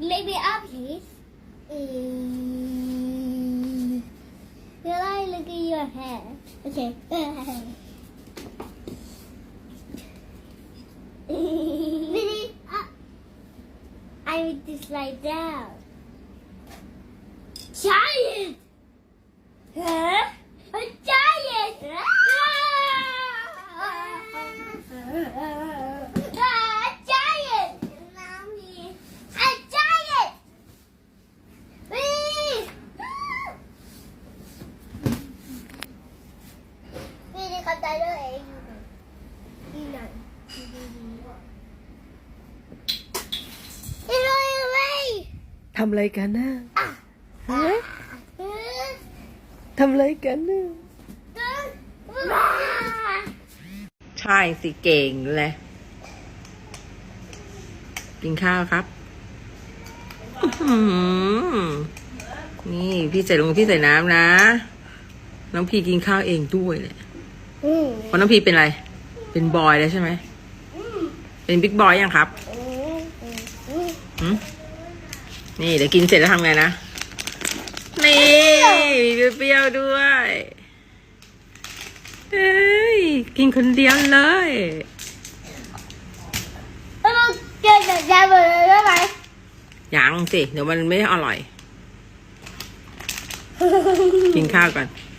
It up, please. Mm. Will I look at your hair? Okay. It up. I will just lie down. ทำอะไรกันนะฮะ Ah. ทำอะไรกันนะ Ah. ใช่สิเก่งเลยกินข้าวครับอื้อหือนี่พี่ใส่ลงพี่ใส่น้ำนะ น้องพีกินข้าวเองด้วยเลยเพราะน้องพีเป็นอะไร เป็นบอยแล้วใช่ไหม เป็นบิ๊กบอยยังครับหืม นี่เดี๋ยวกินเสร็จแล้วทำไงนะ นี่มีเปรี้ยวๆด้วยเอ้ยกินคนเดียวเลยแล้วมันเกิดจากยาหมดเลยได้ไหมยังสิ เดี๋ยวมันไม่อร่อย กินข้าวก่อนอ